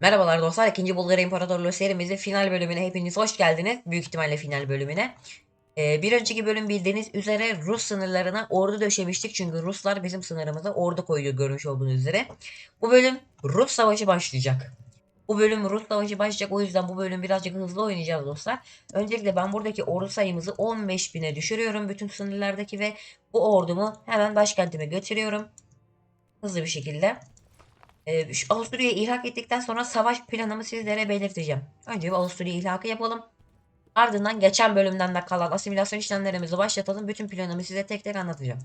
Merhabalar dostlar. 2. Bulgar İmparatorluğu serimizin final bölümüne hepiniz hoş geldiniz. Büyük ihtimalle final bölümüne. Ee, bir önceki bölüm bildiğiniz üzere Rus sınırlarına ordu döşemiştik. Çünkü Ruslar bizim sınırımıza ordu koyuyor görmüş olduğunuz üzere. Bu bölüm Rus savaşı başlayacak. Bu bölüm Rus savaşı başlayacak. O yüzden bu bölüm birazcık hızlı oynayacağız dostlar. Öncelikle ben buradaki ordu sayımızı 15.000'e düşürüyorum. Bütün sınırlardaki ve bu ordumu hemen başkentime götürüyorum. Hızlı bir şekilde. Şu Avusturya'yı ilhak ettikten sonra savaş planımı sizlere belirteceğim. Önce bir Avusturya ilhakı yapalım. Ardından geçen bölümden de kalan asimilasyon işlemlerimizi başlatalım. Bütün planımı size tek tek anlatacağım.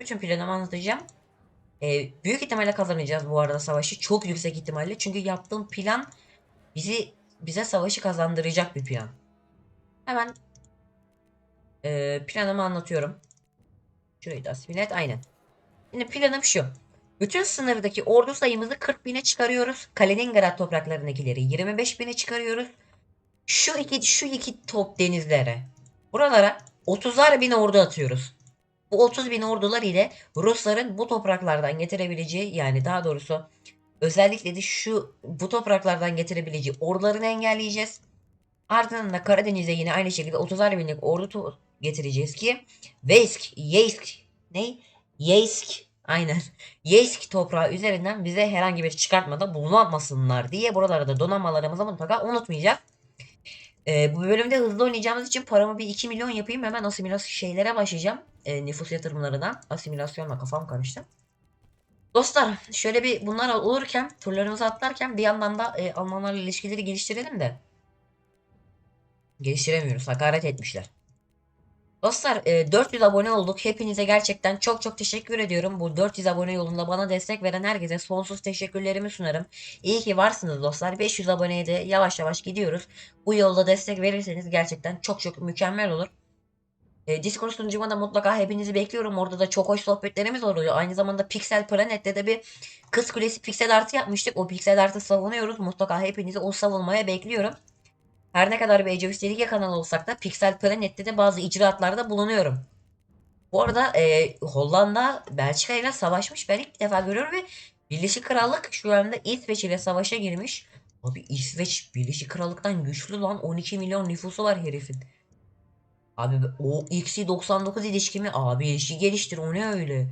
Bütün planımı anlatacağım. Ee, büyük ihtimalle kazanacağız bu arada savaşı. Çok yüksek ihtimalle. Çünkü yaptığım plan bizi bize savaşı kazandıracak bir plan. Hemen ee, planımı anlatıyorum. Şurayı da asimile et. Aynen. Şimdi planım şu. Bütün sınırdaki ordu sayımızı 40 bine çıkarıyoruz. Kaliningrad topraklarındakileri 25 bine çıkarıyoruz. Şu iki şu iki top denizlere buralara 30'ar bin ordu atıyoruz. Bu 30 bin ordular ile Rusların bu topraklardan getirebileceği yani daha doğrusu özellikle de şu bu topraklardan getirebileceği ordularını engelleyeceğiz. Ardından da Karadeniz'e yine aynı şekilde 30'ar binlik ordu getireceğiz ki Veysk, Yeysk, ne? Yeysk, aynen. Yeysk toprağı üzerinden bize herhangi bir çıkartmada bulunmasınlar diye buralarda da donanmalarımızı mutlaka unutmayacağız. Ee, bu bölümde hızlı oynayacağımız için paramı bir 2 milyon yapayım. Hemen asimilasyon şeylere başlayacağım. Ee, nüfus yatırımlarına. Asimilasyonla kafam karıştı. Dostlar şöyle bir bunlar olurken turlarımızı atlarken bir yandan da e, Almanlarla ilişkileri geliştirelim de. Geliştiremiyoruz. Hakaret etmişler. Dostlar e, 400 abone olduk. Hepinize gerçekten çok çok teşekkür ediyorum. Bu 400 abone yolunda bana destek veren herkese sonsuz teşekkürlerimi sunarım. İyi ki varsınız dostlar. 500 aboneye de yavaş yavaş gidiyoruz. Bu yolda destek verirseniz gerçekten çok çok mükemmel olur. E, Discord sunucuma da mutlaka hepinizi bekliyorum. Orada da çok hoş sohbetlerimiz oluyor. Aynı zamanda Pixel Planet'te de bir Kız Kulesi Pixel Artı yapmıştık. O Pixel Artı savunuyoruz. Mutlaka hepinizi o savunmaya bekliyorum. Her ne kadar bir of History kanalı olsak da Pixel Planet'te de bazı icraatlarda bulunuyorum. Bu arada e, Hollanda Belçika ile savaşmış. Ben ilk defa görüyorum ve Birleşik Krallık şu anda İsveç ile savaşa girmiş. Abi İsveç Birleşik Krallık'tan güçlü lan 12 milyon nüfusu var herifin. Abi o XC99 ilişkimi abi işi geliştir o ne öyle.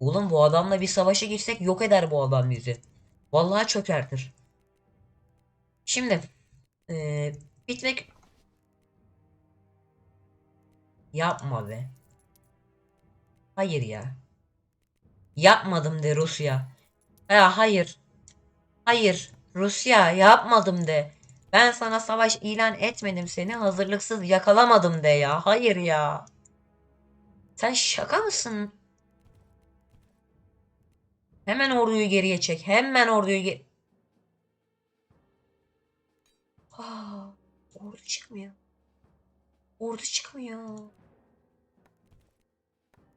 Oğlum bu adamla bir savaşa girsek yok eder bu adam bizi. Vallahi çökertir. Şimdi e, bitmek yapma be. Hayır ya. Yapmadım de Rusya. Ya hayır. Hayır. Rusya yapmadım de. Ben sana savaş ilan etmedim seni hazırlıksız yakalamadım de ya. Hayır ya. Sen şaka mısın? Hemen orduyu geriye çek. Hemen orduyu geri... Aa, ordu çıkmıyor. Ordu çıkmıyor.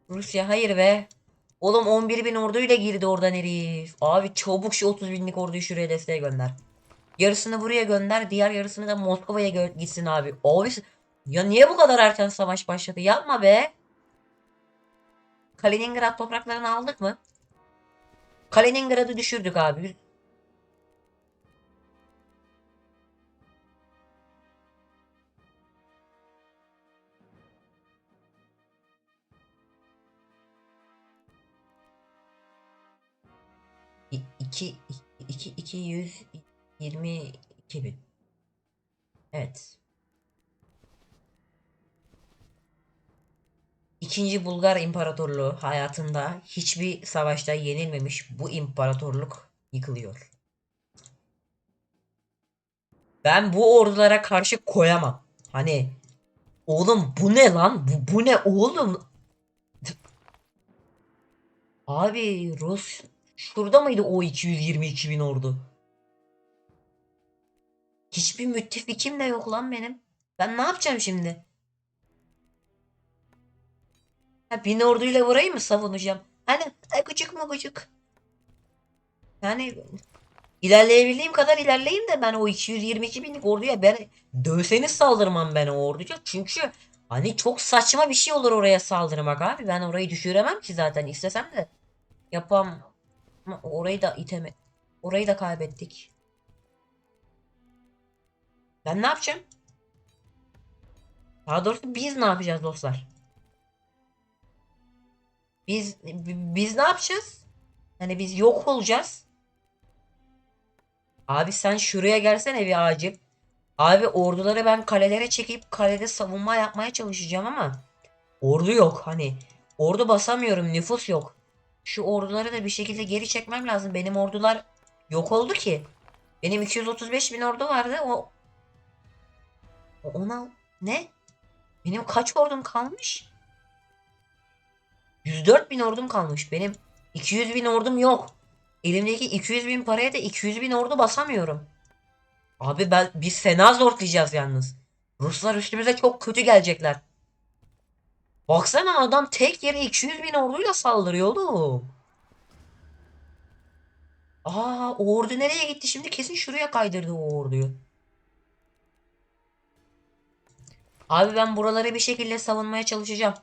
Rusya hayır be. Oğlum 11 bin orduyla girdi oradan herif. Abi çabuk şu 30 binlik orduyu şuraya desteğe gönder. Yarısını buraya gönder. Diğer yarısını da Moskova'ya gitsin abi. Abi ya niye bu kadar erken savaş başladı? Yapma be. Kaliningrad topraklarını aldık mı? Kaliningrad'ı düşürdük abi. İ- iki, iki, iki yüz yirmi iki bin. Evet. İkinci Bulgar İmparatorluğu hayatında hiçbir savaşta yenilmemiş bu imparatorluk yıkılıyor. Ben bu ordulara karşı koyamam. Hani oğlum bu ne lan? Bu, bu ne oğlum? Abi Rus şurada mıydı o 222 bin ordu? Hiçbir müttefikim de yok lan benim. Ben ne yapacağım şimdi? Ha, bin orduyla burayı mı savunacağım? Hani gıcık mı gıcık? Yani ilerleyebildiğim kadar ilerleyeyim de ben o 222 binlik orduya ben dövseniz saldırmam ben o orduya. Çünkü hani çok saçma bir şey olur oraya saldırmak abi. Ben orayı düşüremem ki zaten istesem de yapam. Ama orayı da iteme. Orayı da kaybettik. Ben ne yapacağım? Daha doğrusu biz ne yapacağız dostlar? Biz bi- biz ne yapacağız? Hani biz yok olacağız. Abi sen şuraya gelsene bir acil. Abi orduları ben kalelere çekip kalede savunma yapmaya çalışacağım ama ordu yok hani. Ordu basamıyorum, nüfus yok. Şu orduları da bir şekilde geri çekmem lazım. Benim ordular yok oldu ki. Benim 235 bin ordu vardı. O ona ne? Benim kaç ordum kalmış? 104 bin ordum kalmış. Benim 200 bin ordum yok. Elimdeki 200 bin paraya da 200 bin ordu basamıyorum. Abi ben biz fena zorlayacağız yalnız. Ruslar üstümüze çok kötü gelecekler. Baksana adam tek yere 200 bin orduyla saldırıyor oğlum. Aa ordu nereye gitti şimdi? Kesin şuraya kaydırdı o orduyu. Abi ben buraları bir şekilde savunmaya çalışacağım.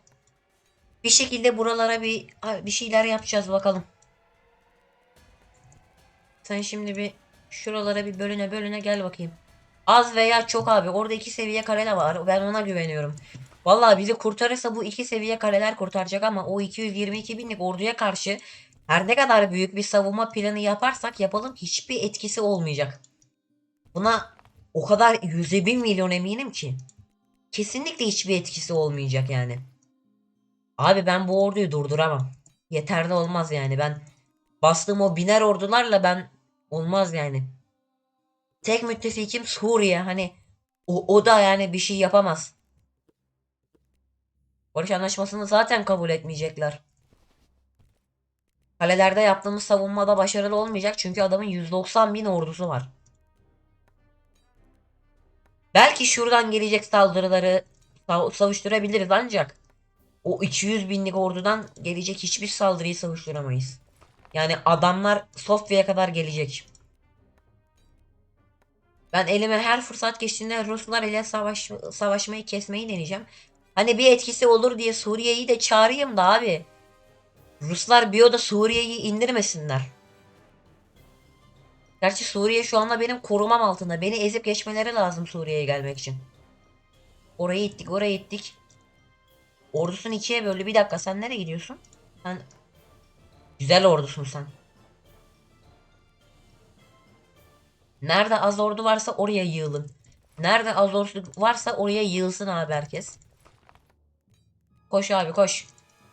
Bir şekilde buralara bir bir şeyler yapacağız bakalım. Sen şimdi bir şuralara bir bölüne bölüne gel bakayım. Az veya çok abi. Orada iki seviye kale de var. Ben ona güveniyorum. Vallahi bizi kurtarırsa bu iki seviye kaleler kurtaracak ama o 222 binlik orduya karşı her ne kadar büyük bir savunma planı yaparsak yapalım hiçbir etkisi olmayacak. Buna o kadar yüze bin milyon eminim ki. Kesinlikle hiçbir etkisi olmayacak yani. Abi ben bu orduyu durduramam. Yeterli olmaz yani. Ben bastığım o biner ordularla ben olmaz yani. Tek müttefikim Suriye. Hani o, o da yani bir şey yapamaz. Barış anlaşmasını zaten kabul etmeyecekler. Kalelerde yaptığımız savunmada başarılı olmayacak çünkü adamın 190 bin ordusu var. Belki şuradan gelecek saldırıları sav- savuşturabiliriz ancak o 200 binlik ordudan gelecek hiçbir saldırıyı savuşturamayız. Yani adamlar Sofya'ya kadar gelecek. Ben elime her fırsat geçtiğinde Ruslar ile savaş, savaşmayı kesmeyi deneyeceğim. Hani bir etkisi olur diye Suriye'yi de çağırayım da abi. Ruslar bir oda Suriye'yi indirmesinler. Gerçi Suriye şu anda benim korumam altında. Beni ezip geçmeleri lazım Suriye'ye gelmek için. Orayı ittik, orayı ittik. Ordusunu ikiye böldü. Bir dakika sen nereye gidiyorsun? Sen güzel ordusun sen. Nerede az ordu varsa oraya yığılın. Nerede az ordu varsa oraya yığılsın abi herkes. Koş abi koş.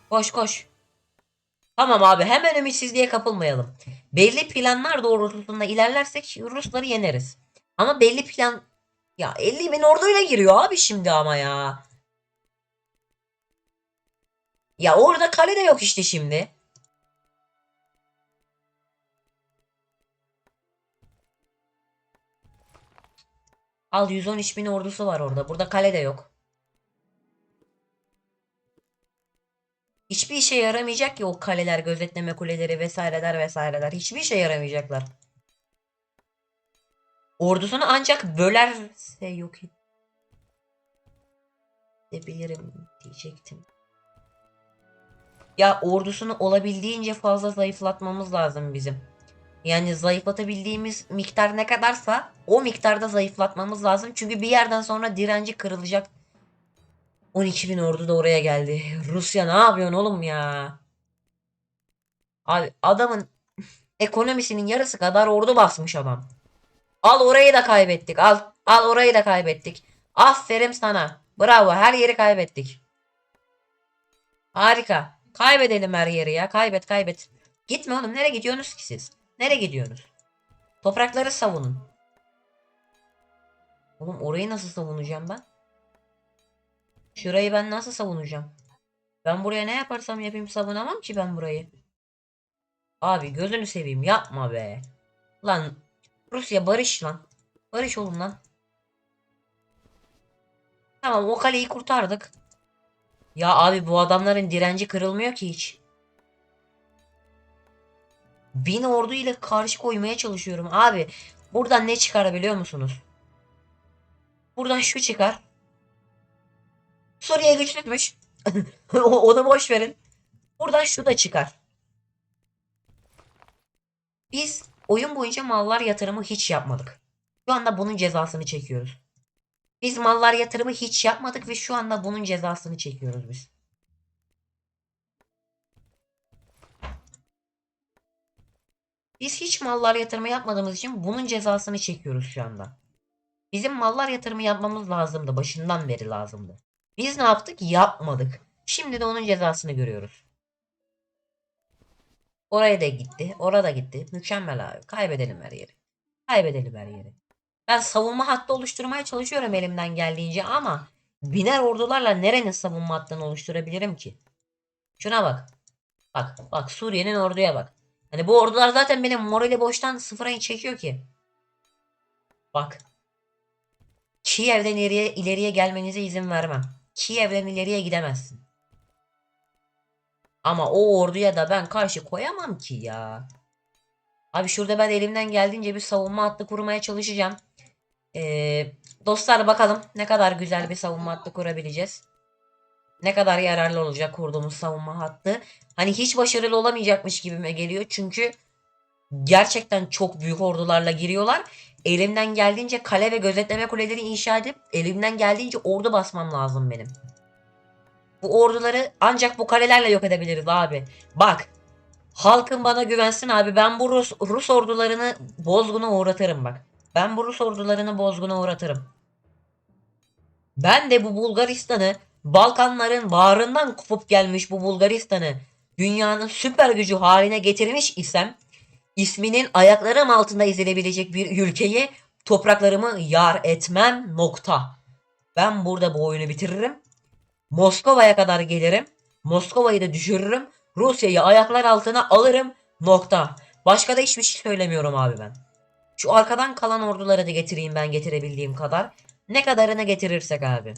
Koş koş. Tamam abi hemen ümitsizliğe kapılmayalım. Belli planlar doğrultusunda ilerlersek Rusları yeneriz. Ama belli plan... Ya 50 bin orduyla giriyor abi şimdi ama ya. Ya orada kale de yok işte şimdi. Al 113 bin ordusu var orada. Burada kale de yok. Hiçbir işe yaramayacak ki o kaleler, gözetleme kuleleri vesaireler vesaireler. Hiçbir işe yaramayacaklar. Ordusunu ancak bölerse yok edebilirim diyecektim. Ya ordusunu olabildiğince fazla zayıflatmamız lazım bizim. Yani zayıflatabildiğimiz miktar ne kadarsa o miktarda zayıflatmamız lazım. Çünkü bir yerden sonra direnci kırılacak. 12 bin ordu da oraya geldi. Rusya ne yapıyorsun oğlum ya? Abi adamın ekonomisinin yarısı kadar ordu basmış adam. Al orayı da kaybettik. Al. Al orayı da kaybettik. Aferin sana. Bravo. Her yeri kaybettik. Harika. Kaybedelim her yeri ya. Kaybet kaybet. Gitme oğlum. Nereye gidiyorsunuz ki siz? Nereye gidiyorsunuz? Toprakları savunun. Oğlum orayı nasıl savunacağım ben? Şurayı ben nasıl savunacağım? Ben buraya ne yaparsam yapayım savunamam ki ben burayı. Abi gözünü seveyim yapma be. Lan Rusya barış lan. Barış olun lan. Tamam o kaleyi kurtardık. Ya abi bu adamların direnci kırılmıyor ki hiç. Bin ordu ile karşı koymaya çalışıyorum abi. Buradan ne çıkarabiliyor musunuz? Buradan şu çıkar. Suriye güçlüymüş. O- Onu boş verin. Buradan şu da çıkar. Biz oyun boyunca mallar yatırımı hiç yapmadık. Şu anda bunun cezasını çekiyoruz. Biz mallar yatırımı hiç yapmadık ve şu anda bunun cezasını çekiyoruz biz. Biz hiç mallar yatırımı yapmadığımız için bunun cezasını çekiyoruz şu anda. Bizim mallar yatırımı yapmamız lazımdı. Başından beri lazımdı. Biz ne yaptık? Yapmadık. Şimdi de onun cezasını görüyoruz. Oraya da gitti. Orada gitti. Mükemmel abi. Kaybedelim her yeri. Kaybedelim her yeri. Ben savunma hattı oluşturmaya çalışıyorum elimden geldiğince ama biner ordularla nerenin savunma hattını oluşturabilirim ki? Şuna bak. Bak bak Suriye'nin orduya bak. Hani bu ordular zaten benim morali boştan sıfıra çekiyor ki. Bak. Kiev'den ileriye, ileriye gelmenize izin vermem. Kiev'den ileriye gidemezsin. Ama o orduya da ben karşı koyamam ki ya. Abi şurada ben elimden geldiğince bir savunma hattı kurmaya çalışacağım. Ee, dostlar bakalım ne kadar güzel bir savunma hattı kurabileceğiz. Ne kadar yararlı olacak kurduğumuz savunma hattı. Hani hiç başarılı olamayacakmış gibime geliyor. Çünkü gerçekten çok büyük ordularla giriyorlar. Elimden geldiğince kale ve gözetleme kuleleri inşa edip elimden geldiğince ordu basmam lazım benim. Bu orduları ancak bu kalelerle yok edebiliriz abi. Bak. Halkın bana güvensin abi. Ben bu Rus, Rus ordularını bozguna uğratırım bak. Ben bu Rus ordularını bozguna uğratırım. Ben de bu Bulgaristan'ı Balkanların bağrından kopup gelmiş bu Bulgaristan'ı dünyanın süper gücü haline getirmiş isem isminin ayaklarım altında ezilebilecek bir ülkeyi topraklarımı yar etmem nokta. Ben burada bu oyunu bitiririm. Moskova'ya kadar gelirim. Moskova'yı da düşürürüm. Rusya'yı ayaklar altına alırım. Nokta. Başka da hiçbir şey söylemiyorum abi ben. Şu arkadan kalan orduları da getireyim ben getirebildiğim kadar. Ne kadarını getirirsek abi.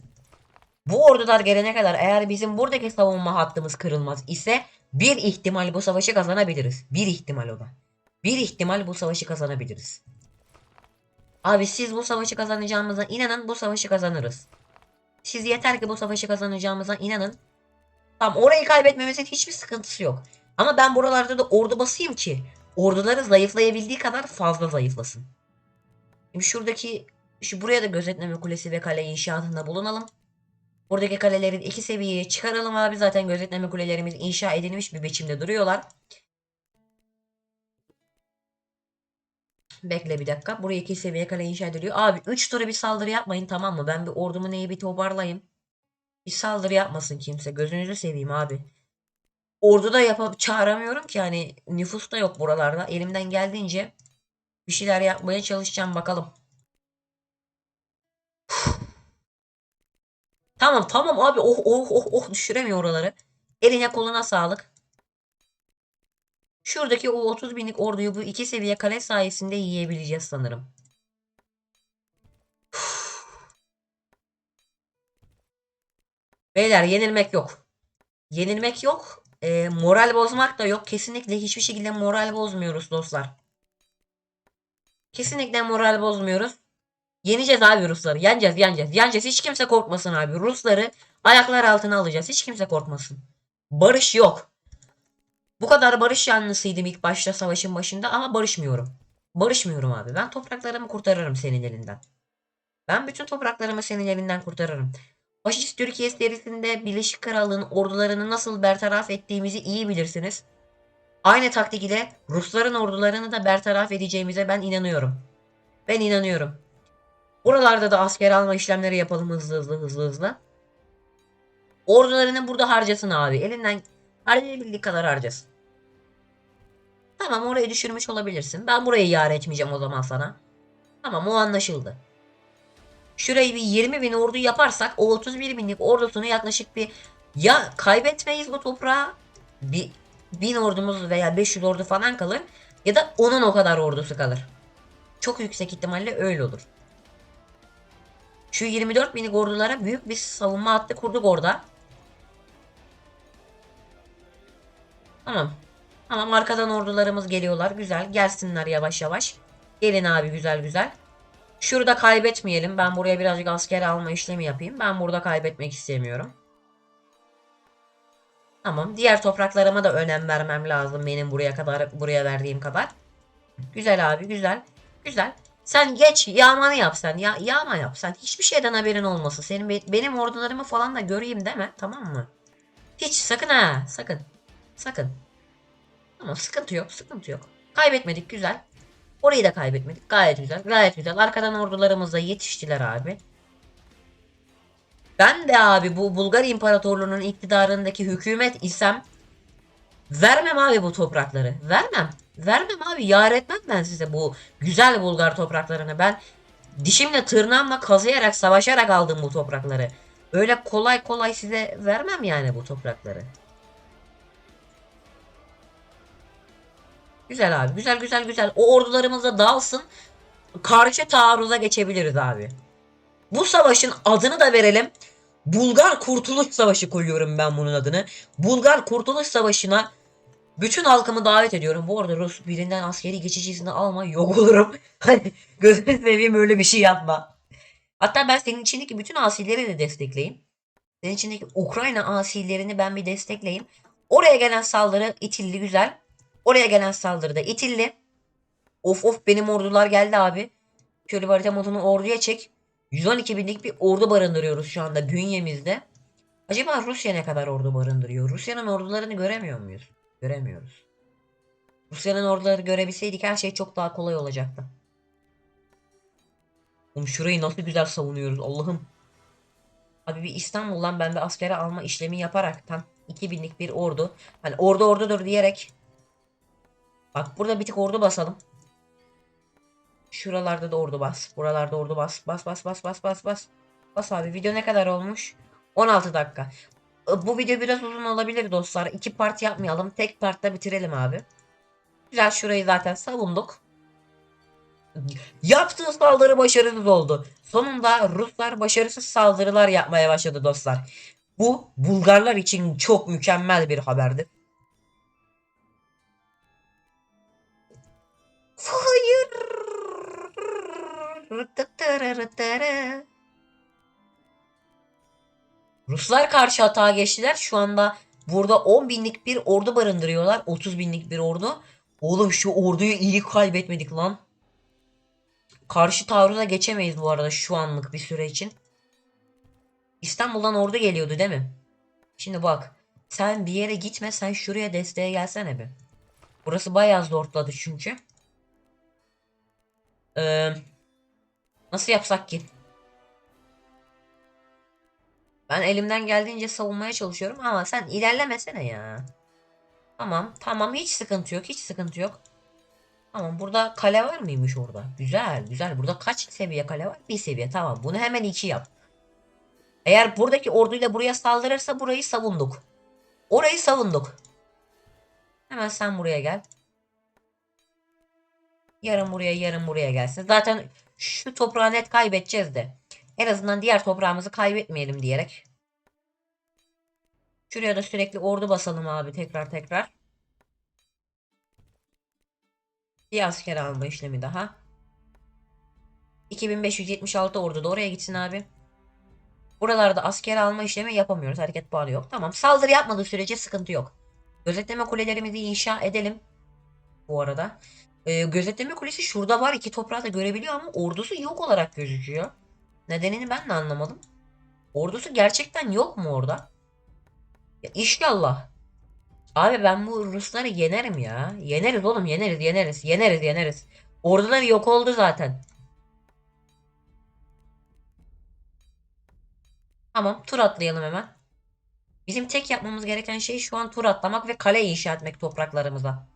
Bu ordular gelene kadar eğer bizim buradaki savunma hattımız kırılmaz ise bir ihtimal bu savaşı kazanabiliriz. Bir ihtimal o da. Bir ihtimal bu savaşı kazanabiliriz. Abi siz bu savaşı kazanacağımıza inanın bu savaşı kazanırız. Siz yeter ki bu savaşı kazanacağımıza inanın. Tamam orayı kaybetmemizin hiçbir sıkıntısı yok. Ama ben buralarda da ordu basayım ki orduları zayıflayabildiği kadar fazla zayıflasın. Şimdi şuradaki şu buraya da gözetleme kulesi ve kale inşaatında bulunalım. Buradaki kalelerin iki seviyeye çıkaralım abi. Zaten gözetleme kulelerimiz inşa edilmiş bir biçimde duruyorlar. Bekle bir dakika. Buraya iki seviye kale inşa ediliyor. Abi 3 tura bir saldırı yapmayın tamam mı? Ben bir ordumu neyi bir toparlayayım. Bir saldırı yapmasın kimse. Gözünüzü seveyim abi. Orduda yapıp çağıramıyorum ki hani nüfus da yok buralarda. Elimden geldiğince bir şeyler yapmaya çalışacağım bakalım. Tamam tamam abi oh oh oh oh düşüremiyor oraları. Eline koluna sağlık. Şuradaki o 30 binlik orduyu bu iki seviye kale sayesinde yiyebileceğiz sanırım. Beyler yenilmek yok. Yenilmek yok. E, moral bozmak da yok. Kesinlikle hiçbir şekilde moral bozmuyoruz dostlar. Kesinlikle moral bozmuyoruz. Yeneceğiz abi Rusları. Yeneceğiz, yeneceğiz. Yeneceğiz. Hiç kimse korkmasın abi. Rusları ayaklar altına alacağız. Hiç kimse korkmasın. Barış yok. Bu kadar barış yanlısıydım ilk başta savaşın başında ama barışmıyorum. Barışmıyorum abi. Ben topraklarımı kurtarırım senin elinden. Ben bütün topraklarımı senin elinden kurtarırım. Faşist Türkiye serisinde Birleşik Krallığın ordularını nasıl bertaraf ettiğimizi iyi bilirsiniz. Aynı taktik ile Rusların ordularını da bertaraf edeceğimize ben inanıyorum. Ben inanıyorum. Buralarda da asker alma işlemleri yapalım hızlı hızlı hızlı hızlı. Ordularını burada harcasın abi. Elinden harcayabildiği kadar harcasın. Tamam orayı düşürmüş olabilirsin. Ben burayı yar etmeyeceğim o zaman sana. Tamam o anlaşıldı. Şurayı bir 20 bin ordu yaparsak o 31 binlik ordusunu yaklaşık bir ya kaybetmeyiz bu toprağı bir bin ordumuz veya 500 ordu falan kalır ya da onun o kadar ordusu kalır. Çok yüksek ihtimalle öyle olur. Şu 24 binlik ordulara büyük bir savunma hattı kurduk orada. Tamam. Tamam arkadan ordularımız geliyorlar. Güzel. Gelsinler yavaş yavaş. Gelin abi güzel güzel. Şurada kaybetmeyelim. Ben buraya birazcık asker alma işlemi yapayım. Ben burada kaybetmek istemiyorum. Tamam. Diğer topraklarıma da önem vermem lazım. Benim buraya kadar buraya verdiğim kadar. Güzel abi güzel. Güzel. Sen geç yağmanı yap sen. Ya, yağma yap sen. Hiçbir şeyden haberin olmasın. Senin be- benim ordularımı falan da göreyim deme tamam mı? Hiç sakın ha sakın. Sakın. Tamam sıkıntı yok sıkıntı yok. Kaybetmedik güzel. Orayı da kaybetmedik. Gayet güzel. Gayet güzel. Arkadan ordularımız da yetiştiler abi. Ben de abi bu Bulgar İmparatorluğu'nun iktidarındaki hükümet isem vermem abi bu toprakları. Vermem. Vermem abi. Yar etmem ben size bu güzel Bulgar topraklarını. Ben dişimle tırnağımla kazıyarak savaşarak aldım bu toprakları. Öyle kolay kolay size vermem yani bu toprakları. Güzel abi. Güzel güzel güzel. O ordularımız da dağılsın. Karşı taarruza geçebiliriz abi. Bu savaşın adını da verelim. Bulgar Kurtuluş Savaşı koyuyorum ben bunun adını. Bulgar Kurtuluş Savaşı'na bütün halkımı davet ediyorum. Bu arada Rus birinden askeri geçici izni alma yok olurum. Hani gözünü seveyim öyle bir şey yapma. Hatta ben senin içindeki bütün asilleri de destekleyeyim. Senin içindeki Ukrayna asillerini ben bir destekleyeyim. Oraya gelen saldırı itilli güzel. Oraya gelen saldırı da itilli. Of of benim ordular geldi abi. Şöyle bir orduya çek. 112 binlik bir ordu barındırıyoruz şu anda bünyemizde. Acaba Rusya ne kadar ordu barındırıyor? Rusya'nın ordularını göremiyor muyuz? Göremiyoruz. Rusya'nın orduları görebilseydik her şey çok daha kolay olacaktı. Oğlum şurayı nasıl güzel savunuyoruz Allah'ım. Abi bir İstanbul'dan ben bir askere alma işlemi yaparak tam 2000'lik bir ordu. Hani ordu ordudur diyerek. Bak burada bir tık ordu basalım. Şuralarda da ordu bas. Buralarda ordu bas. Bas bas bas bas bas bas. Bas abi video ne kadar olmuş? 16 dakika. E, Bu video biraz uzun olabilir dostlar. İki part yapmayalım. Tek partta bitirelim abi. Güzel şurayı zaten savunduk. Yaptığı saldırı başarısız oldu. Sonunda Ruslar başarısız saldırılar yapmaya başladı dostlar. Bu Bulgarlar için çok mükemmel bir haberdi. Hayır. Ruslar karşı hata geçtiler. Şu anda burada 10 binlik bir ordu barındırıyorlar. 30 binlik bir ordu. Oğlum şu orduyu iyi kaybetmedik lan. Karşı taarruza geçemeyiz bu arada şu anlık bir süre için. İstanbul'dan ordu geliyordu değil mi? Şimdi bak. Sen bir yere gitme sen şuraya desteğe gelsene bir. Burası bayağı zorladı çünkü. Ee, nasıl yapsak ki? Ben elimden geldiğince savunmaya çalışıyorum ama sen ilerlemesene ya. Tamam tamam hiç sıkıntı yok hiç sıkıntı yok. Tamam burada kale var mıymış orada? Güzel güzel. Burada kaç seviye kale var? Bir seviye tamam. Bunu hemen iki yap. Eğer buradaki orduyla buraya saldırırsa burayı savunduk. Orayı savunduk. Hemen sen buraya gel. Yarın buraya yarın buraya gelsin. Zaten şu toprağı net kaybedeceğiz de. En azından diğer toprağımızı kaybetmeyelim diyerek. Şuraya da sürekli ordu basalım abi tekrar tekrar. Bir asker alma işlemi daha. 2576 ordu da oraya gitsin abi. Buralarda asker alma işlemi yapamıyoruz. Hareket puanı yok. Tamam. Saldırı yapmadığı sürece sıkıntı yok. Gözetleme kulelerimizi inşa edelim. Bu arada. Ee, gözetleme kulesi şurada var. iki toprağı da görebiliyor ama ordusu yok olarak gözüküyor. Nedenini ben de anlamadım. Ordusu gerçekten yok mu orada? Ya inşallah. Abi ben bu Rusları yenerim ya. Yeneriz oğlum yeneriz yeneriz. Yeneriz yeneriz. Orduları yok oldu zaten. Tamam tur atlayalım hemen. Bizim tek yapmamız gereken şey şu an tur atlamak ve kale inşa etmek topraklarımıza.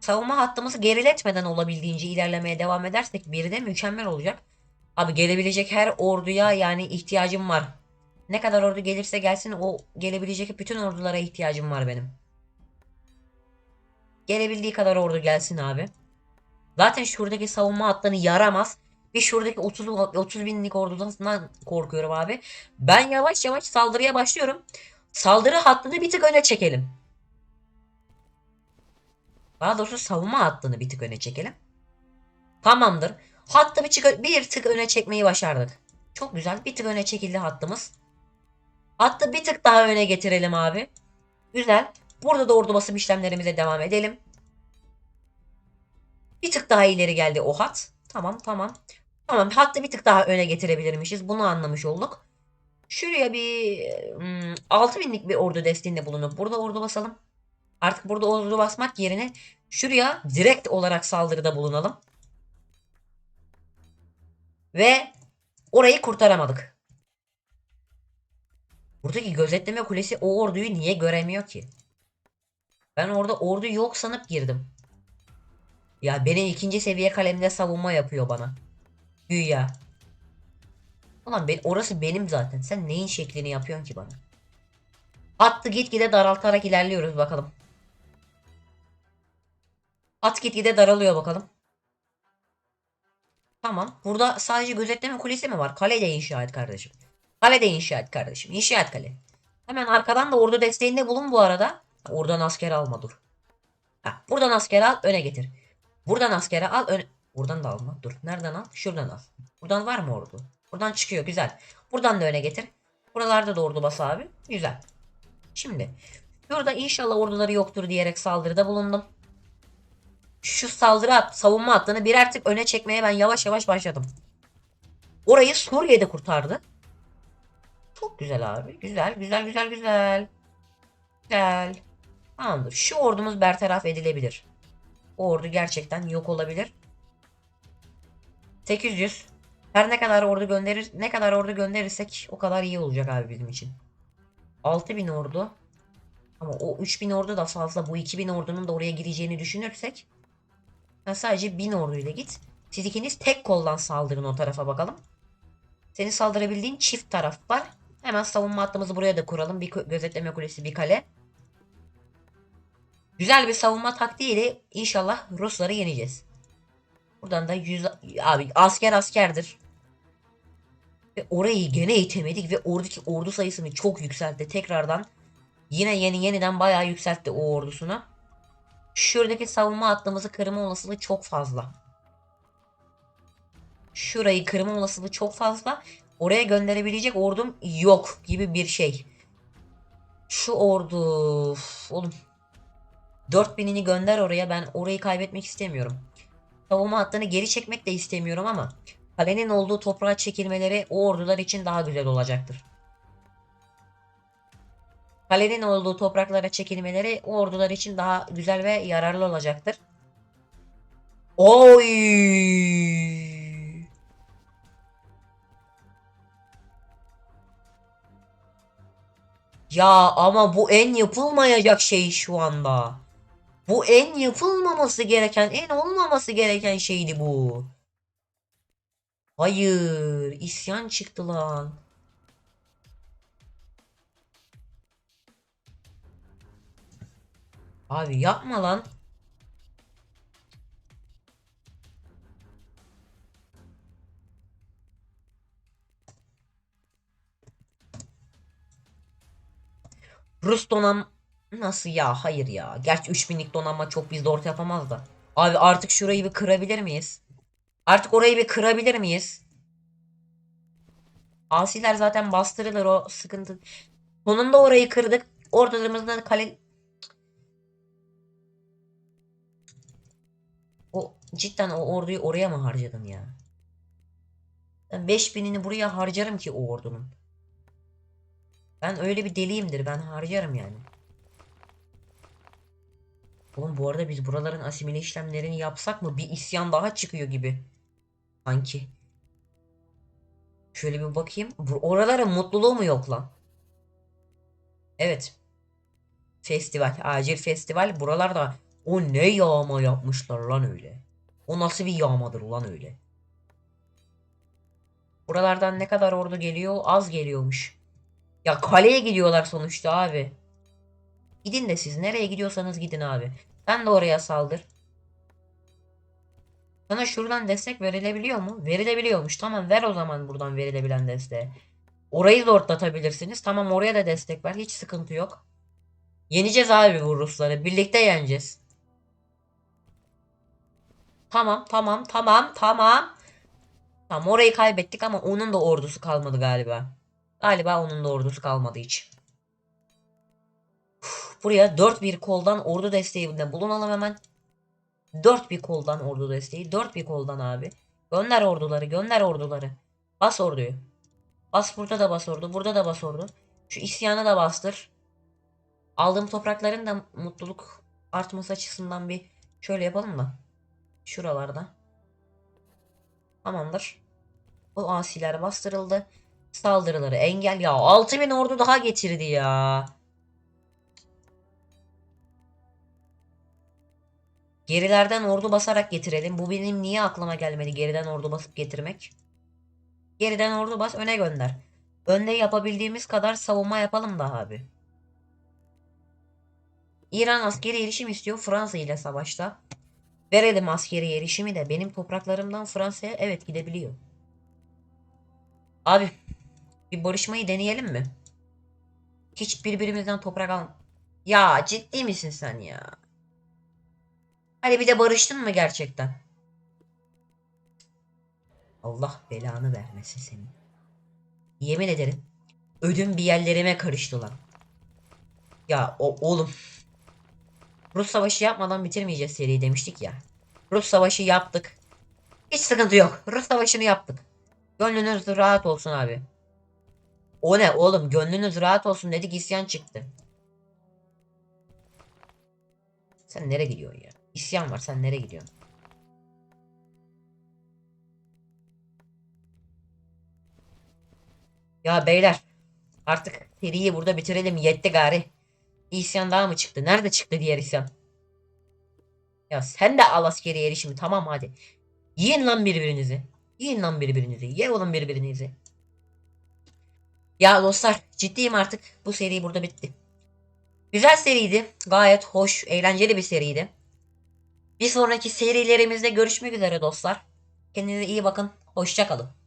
Savunma hattımızı geriletmeden olabildiğince ilerlemeye devam edersek de mükemmel olacak. Abi gelebilecek her orduya yani ihtiyacım var. Ne kadar ordu gelirse gelsin o gelebilecek bütün ordulara ihtiyacım var benim. Gelebildiği kadar ordu gelsin abi. Zaten şuradaki savunma hatlarını yaramaz. Bir şuradaki 30, 30 binlik ordudan korkuyorum abi. Ben yavaş yavaş saldırıya başlıyorum. Saldırı hattını bir tık öne çekelim. Daha doğrusu savunma hattını bir tık öne çekelim. Tamamdır. Hattı bir, bir tık öne çekmeyi başardık. Çok güzel. Bir tık öne çekildi hattımız. Hattı bir tık daha öne getirelim abi. Güzel. Burada da ordu basım işlemlerimize devam edelim. Bir tık daha ileri geldi o hat. Tamam tamam. Tamam hattı bir tık daha öne getirebilirmişiz. Bunu anlamış olduk. Şuraya bir hmm, 6000'lik bir ordu desteğinde bulunup burada ordu basalım. Artık burada ordu basmak yerine şuraya direkt olarak saldırıda bulunalım. Ve orayı kurtaramadık. Buradaki gözetleme kulesi o orduyu niye göremiyor ki? Ben orada ordu yok sanıp girdim. Ya benim ikinci seviye kalemde savunma yapıyor bana. Güya. Ulan ben, orası benim zaten. Sen neyin şeklini yapıyorsun ki bana? Hattı gitgide daraltarak ilerliyoruz bakalım. At gitgide daralıyor bakalım. Tamam. Burada sadece gözetleme kulesi mi var? Kale de inşa et kardeşim. Kale de inşa et kardeşim. İnşa et kale. Hemen arkadan da ordu desteğinde bulun bu arada. Oradan asker alma dur. Ha, buradan asker al öne getir. Buradan askere al öne. Buradan da alma. Dur. Nereden al? Şuradan al. Buradan var mı ordu? Buradan çıkıyor. Güzel. Buradan da öne getir. Buralarda da ordu bas abi. Güzel. Şimdi. Şurada inşallah orduları yoktur diyerek saldırıda bulundum. Şu saldırı at, savunma hattını birer tık öne çekmeye ben yavaş yavaş başladım. Orayı Suriye'de kurtardı. Çok güzel abi. Güzel, güzel, güzel, güzel. Güzel. Tamamdır. Şu ordumuz bertaraf edilebilir. O ordu gerçekten yok olabilir. 800. Her ne kadar ordu gönderir, ne kadar ordu gönderirsek o kadar iyi olacak abi bizim için. 6000 ordu. Ama o 3000 ordu da fazla. Bu 2000 ordunun da oraya gireceğini düşünürsek sen sadece 1000 orduyla git. Siz ikiniz tek koldan saldırın o tarafa bakalım. Senin saldırabildiğin çift taraf var. Hemen savunma hattımızı buraya da kuralım. Bir gözetleme kulesi, bir kale. Güzel bir savunma taktiğiyle inşallah Rusları yeneceğiz. Buradan da 100 abi asker askerdir. Ve orayı gene itemedik ve oradaki ordu sayısını çok yükseltti. Tekrardan yine yeni yeniden bayağı yükseltti o ordusunu. Şuradaki savunma hattımızı kırma olasılığı çok fazla. Şurayı kırma olasılığı çok fazla. Oraya gönderebilecek ordum yok gibi bir şey. Şu ordu oğlum 4000'ini gönder oraya. Ben orayı kaybetmek istemiyorum. Savunma hattını geri çekmek de istemiyorum ama kalenin olduğu toprağa çekilmeleri o ordular için daha güzel olacaktır. Kalenin olduğu topraklara çekilmeleri o ordular için daha güzel ve yararlı olacaktır. Oy! Ya ama bu en yapılmayacak şey şu anda. Bu en yapılmaması gereken, en olmaması gereken şeydi bu. Hayır, isyan çıktı lan. Abi yapma lan. Rus donam nasıl ya? Hayır ya. Gerçi 3000'lik donanma çok bizde orta yapamaz da. Abi artık şurayı bir kırabilir miyiz? Artık orayı bir kırabilir miyiz? Asiler zaten bastırılır o sıkıntı. Sonunda orayı kırdık. Ortalarımızda kale... cidden o orduyu oraya mı harcadın ya? Ben 5000'ini buraya harcarım ki o ordunun. Ben öyle bir deliyimdir. Ben harcarım yani. Oğlum bu arada biz buraların asimile işlemlerini yapsak mı? Bir isyan daha çıkıyor gibi. Sanki. Şöyle bir bakayım. Bu, oraların mutluluğu mu yok lan? Evet. Festival. Acil festival. Buralarda o ne yağma yapmışlar lan öyle. O nasıl bir yağmadır lan öyle. Buralardan ne kadar ordu geliyor? Az geliyormuş. Ya kaleye gidiyorlar sonuçta abi. Gidin de siz nereye gidiyorsanız gidin abi. Sen de oraya saldır. Sana şuradan destek verilebiliyor mu? Verilebiliyormuş. Tamam ver o zaman buradan verilebilen desteği. Orayı da ortlatabilirsiniz. Tamam oraya da destek ver. Hiç sıkıntı yok. Yeneceğiz abi bu Rusları. Birlikte yeneceğiz. Tamam tamam tamam tamam. Tamam orayı kaybettik ama onun da ordusu kalmadı galiba. Galiba onun da ordusu kalmadı hiç. Buraya 4 bir koldan ordu desteğinde bulunalım hemen. 4 bir koldan ordu desteği. 4 bir koldan abi. Gönder orduları, gönder orduları. Bas orduyu. Bas burada da bas ordu, burada da bas ordu. Şu isyanı da bastır. Aldığım toprakların da mutluluk artması açısından bir şöyle yapalım da. Şuralarda. Tamamdır. Bu asiler bastırıldı. Saldırıları engel. Ya 6000 ordu daha getirdi ya. Gerilerden ordu basarak getirelim. Bu benim niye aklıma gelmedi geriden ordu basıp getirmek? Geriden ordu bas öne gönder. Önde yapabildiğimiz kadar savunma yapalım da abi. İran askeri erişim istiyor Fransa ile savaşta. Verelim askeri erişimi de benim topraklarımdan Fransa'ya evet gidebiliyor. Abi bir barışmayı deneyelim mi? Hiç birbirimizden toprak al. Ya ciddi misin sen ya? Hadi bir de barıştın mı gerçekten? Allah belanı vermesin senin. Yemin ederim ödüm bir yerlerime karıştı lan. Ya o oğlum. Rus savaşı yapmadan bitirmeyeceğiz seriyi demiştik ya. Rus savaşı yaptık. Hiç sıkıntı yok. Rus savaşını yaptık. Gönlünüz rahat olsun abi. O ne oğlum gönlünüz rahat olsun dedik isyan çıktı. Sen nereye gidiyorsun ya? İsyan var sen nereye gidiyorsun? Ya beyler artık seriyi burada bitirelim yetti gari. İsyan daha mı çıktı? Nerede çıktı diğer isyan? Ya sen de al askeri erişimi tamam hadi. Yiyin lan birbirinizi. Yiyin lan birbirinizi. Ye oğlum birbirinizi. Ya dostlar ciddiyim artık. Bu seri burada bitti. Güzel seriydi. Gayet hoş, eğlenceli bir seriydi. Bir sonraki serilerimizde görüşmek üzere dostlar. Kendinize iyi bakın. Hoşçakalın.